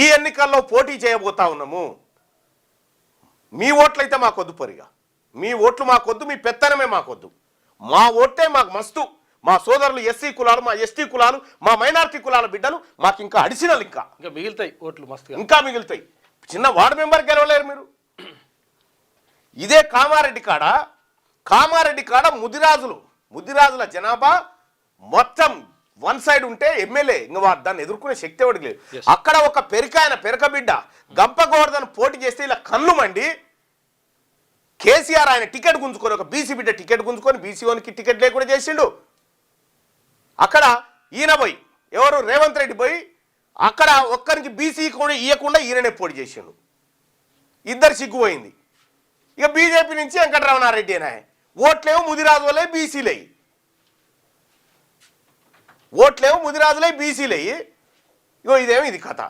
ఈ ఎన్నికల్లో పోటీ చేయబోతా ఉన్నాము. మీ ఓట్లయితే మాకొద్దు పరిగా. మీ ఓట్లు మాకొద్దు మీ పెత్తనమే మాకొద్దు. మా ఓటే మాకు మస్తు. మా సోదరులు ఎస్సీ కులాలు మా ఎస్టీ కులాలు మా మైనారిటీ కులాల బిడ్డలు మాకు ఇంకా అడిషనల్ ఇంకా ఇంకా మిగులుతాయి ఓట్లు మస్తుగా. ఇంకా మిగులుతాయి. చిన్న వార్డు మెంబర్ గెలవలేరు మీరు. ఇదే కామారెడ్డి కాడ కామారెడ్డి కాడ ముదిరాజులు ముదిరాజుల జనాభా మొత్తం వన్ సైడ్ ఉంటే ఎమ్మెల్యే ఇంకా దాన్ని ఎదుర్కొనే శక్తి ఎవరికి లేదు. అక్కడ ఒక పెరికాయన పెరక బిడ్డ గంప గోవర్ధన్ పోటీ చేస్తే ఇలా కన్ను మండి కేసీఆర్ ఆయన టికెట్ గుంజుకొని ఒక బీసీ బిడ్డ టికెట్ గుంజుకొని బీసీ ఓనికి టికెట్ లేకుండా చేసిండు. అక్కడ ఈయన పోయి ఎవరు? రేవంత్ రెడ్డి పోయి అక్కడ ఒక్కరికి బీసీ కూడా ఇవ్వకుండా ఈయననే పోటీ చేసిండు. ఇద్దరు సిగ్గుపోయింది. ఇక బీజేపీ నుంచి వెంకటరమణారెడ్డి అనే ఓట్లేమో ముదిరాజులే బీసీలే. ఓట్లేమో ముదిరాజులే బీసీలే ఇగో ఇదేమో ఇది కథ.